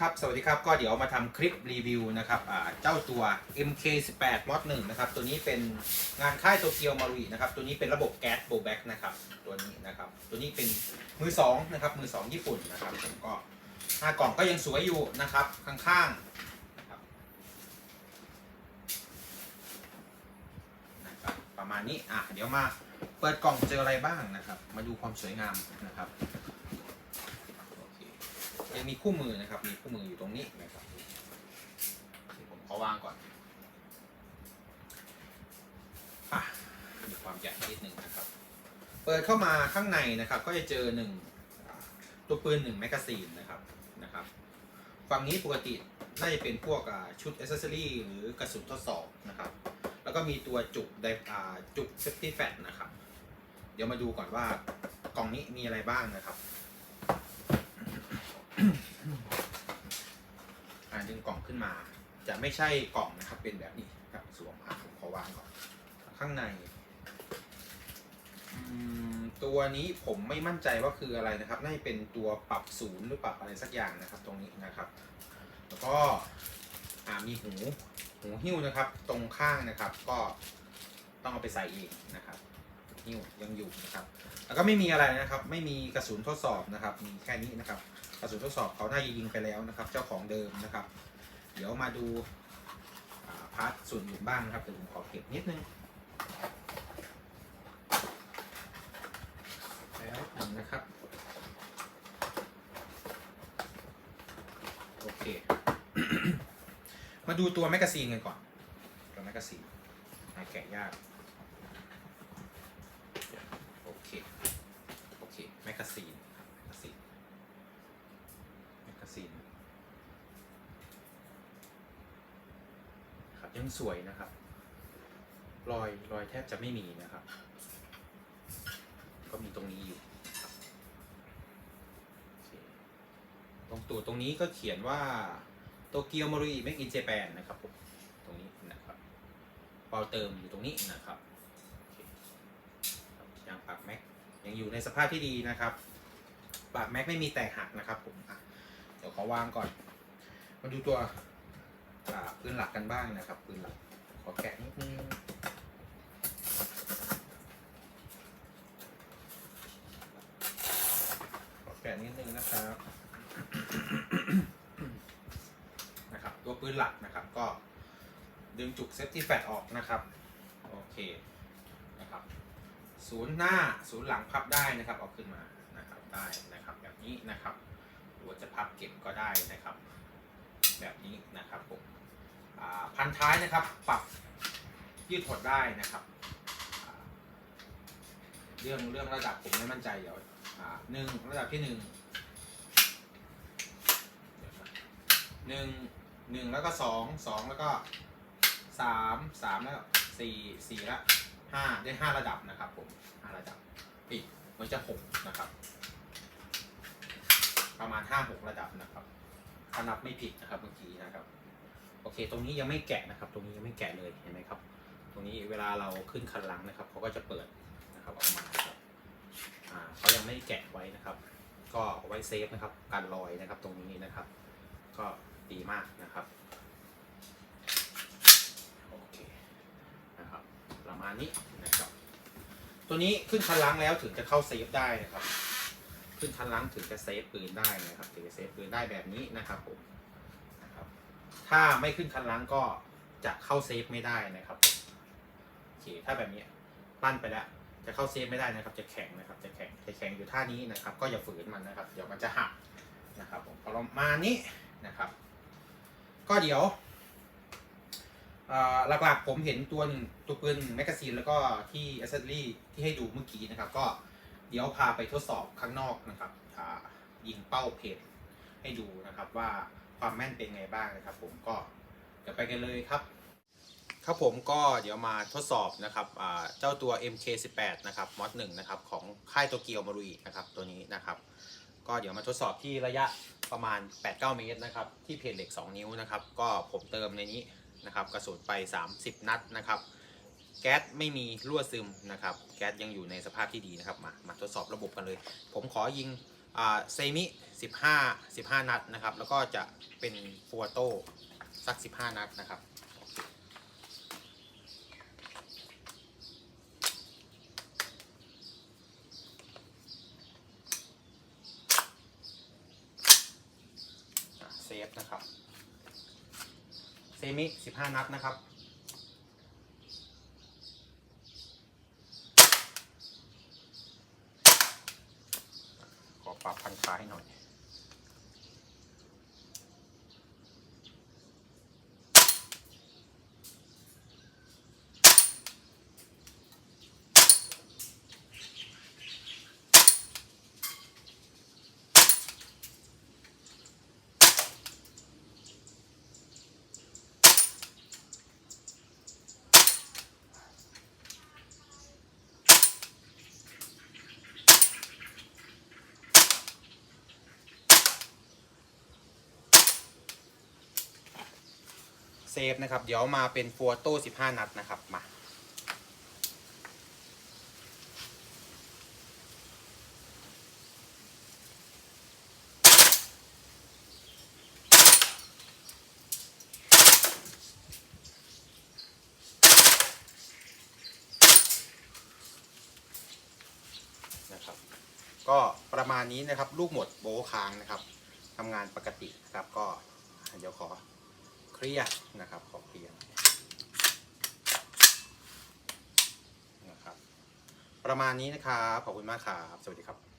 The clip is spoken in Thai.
ครับสวัสดีครับก็เดี๋ยวมาทำคลิปรีวิวนะครับเจ้าตัว MK18 Mod 1นะครับตัวนี้เป็นงานค่ายโตเกียวมารุนะครับตัวนี้เป็นระบบแก๊สโบแบ็กนะครับตัวนี้นะครับตัวนี้เป็นมือสองนะครับมือสองญี่ปุ่นนะครับก็ห้ากล่องก็ยังสวยอยู่นะครับข้างๆนะครับประมาณนี้อะเดี๋ยวมาเปิดกล่องเจออะไรบ้างนะครับ มาดูความสวยงามนะครับ ยังมีคู่มือนะครับ มีคู่มืออยู่ตรงนี้นะครับผมขอวางก่อนอะมีความใหญ่นิดหนึ่งนะครับ เปิดเข้ามาข้างในนะครับ ก็จะเจอหนึ่งตัวปืนหนึ่งแมกกาซีนนะครับนะครับ ฝั่งนี้ปกติน่าจะเป็นพวกชุดอ c เซอรี่หรือกระสุนทดสอบนะครับ แล้วก็มีตัวจุกไดอ่าจุกเซฟตี้แฟตนะครับ เดี๋ยวมาดูก่อนว่ากล่องนี้มีอะไรบ้างนะครับ อ่า ดึงกล่องขึ้นมา จะไม่ใช่กล่องนะครับ เป็นแบบนี้ครับสวมอะผมขอวางก่อนข้างในตัวนี้ผมไม่มั่นใจว่าคืออะไรนะครับ น่าจะเป็นตัวปรับศูนย์หรือปรับอะไรสักอย่างนะครับ ตรงนี้นะครับ แล้วก็มีหูหูหิ้วนะครับ ตรงข้างนะครับ ก็ต้องเอาไปใส่เองนะครับ หิ้วยังอยู่นะครับ แล้วก็ไม่มีอะไรนะครับ ไม่มีกระสุนทดสอบนะครับ มีแค่นี้นะครับ กระสุนทดสอบเขาน่าจะยิงไปแล้วนะครับ เจ้าของเดิมนะครับ เดี๋ยวมาดูาพาร์ทส่วนอื่นบ้างนะครับเดี๋ยวผมขอเก็บนิดนึงแล้วนะครับโอเค มาดูตัวแมกกาซีนกันก่อน ตัวแมกกาซีนหาแกะยาก โอเค โอเค แมกกาซีนครับแมกกาซีน แมกกาซีนครับ ยังสวยนะครับ รอยรอยแทบจะไม่มีนะครับ ก็มีตรงนี้อยู่ ตรงตัวตรงนี้ก็เขียนว่าโตเกียวมารุอิเมกินเจแปนนะครับผมตรงนี้นะครับเปาเติมอยู่ตรงนี้นะครับโอเคครับยางปากแม็กยังอยู่ในสภาพที่ดีนะครับปากแม็กไม่มีแตกหักนะครับผมเดี๋ยวขอวางก่อน มาดูตัว อ่าปืนหลักกันบ้างนะครับปืนหลักขอแกะนิดนึงขอแกะนิดนึงนะครับนะครับ ตัวปืนหลักนะครับก็ดึงจุกเซฟตี้แฟตออกนะครับโอเคนะครับศูนย์หน้าศูนย์หลังพับได้นะครับเอาขึ้นมานะครับได้นะครับแบบนี้นะครับหรือว่าจะพับเก็บก็ได้นะครับ แบบนี้นะครับผมพันท้ายนะครับปรับยืดหดได้นะครับ เรื่องเรื่องระดับผมไม่มั่นใจเดี๋ยวหนึ่งระดับที่หนึ่งหนึ่งหนึ่งแล้วก็สองสองแล้วก็สามสามแล้วสี่สี่แล้วห้าได้ห้าระดับนะครับผมห้าระดับอีกมันจะหกนะครับ ประมาณห้าหกระดับนะครับ ถ้านับไม่ผิดนะครับเมื่อกี้นะครับ โอเค ตรงนี้ยังไม่แกะนะครับ ตรงนี้ยังไม่แกะเลยเห็นไหมครับ ตรงนี้เวลาเราขึ้นคันหลังนะครับเขาก็จะเปิดนะครับออกมาครับอ่าเขายังไม่แกะไว้นะครับ ก็ไว้เซฟนะครับการลอยนะครับ ตรงนี้นะครับ ก็ดีมากนะครับโอเคนะครับประมาณนี้นะครับ ตัวนี้ขึ้นคันล้างแล้วถึงจะเข้าเซฟได้นะครับ ขึ้นคันล้างถึงจะเซฟปืนได้นะครับถึงจะเซฟปืนได้แบบนี้นะครับผมนะครับถ้าไม่ขึ้นคันล้างก็จะเข้าเซฟไม่ได้นะครับโอเคถ้าแบบนี้ปั้นไปแล้วจะเข้าเซฟไม่ได้นะครับ จะแข็งนะครับ จะแข็งจะแข็งอยู่ท่านี้นะครับ ก็อย่าฝืนมันนะครับ เดี๋ยวมันจะหักนะครับผมประมาณนี้นะครับ ก็เดี๋ยวหลักๆผมเห็นตัวหนึ่งตัวปืนแมกกาซีนแล้วก็ที่อ c เซอรี่ที่ให้ดูเมื่อกี้นะครับ ก็ เดี๋ยวพาไปทดสอบข้างนอกนะครับยิงเป้าเพจให้ดูนะครับว่าความแม่นเป็นไงบ้างนะครับ ผมก็เดี๋ยวไปกันเลยครับ ครับผมก็เดี๋ยวมาทดสอบนะครับเจ้าตัว MK18 นะครับมอด1นะครับของค่ายโตเกียวมารุอินะครับตัวนี้นะครับ ก็เดี๋ยวมาทดสอบที่ระยะประมาณ 8-9 เมตรนะครับ ที่เพจเหล็ก 2 นิ้วนะครับ ก็ผมเติมในนี้นะครับ กระสุนไป 30 นัดนะครับ แก๊สไม่มีรั่วซึมนะครับ แก๊สยังอยู่ในสภาพที่ดีนะครับ มา มาทดสอบระบบกันเลย ผมขอยิงเซมิสิบห้าสิบห้านัดนะครับ แล้วก็จะเป็นฟัวโต้สักสิบห้านัดนะครับเซฟนะครับ เซมิสิบห้านัดนะครับ ปรับพันท้ายหน่อย ฟนะครับ เดี๋ยวมาเป็นฟัวโต้15 นัดนะครับมานะครับก็ประมาณนี้นะครับ ลูกหมดโบค้างนะครับทำงานปกตินะครับก็เดี๋ยวขอ เคลียร์นะครับขอเคลียร์นะครับ ประมาณนี้นะครับ ขอบคุณมากครับ สวัสดีครับ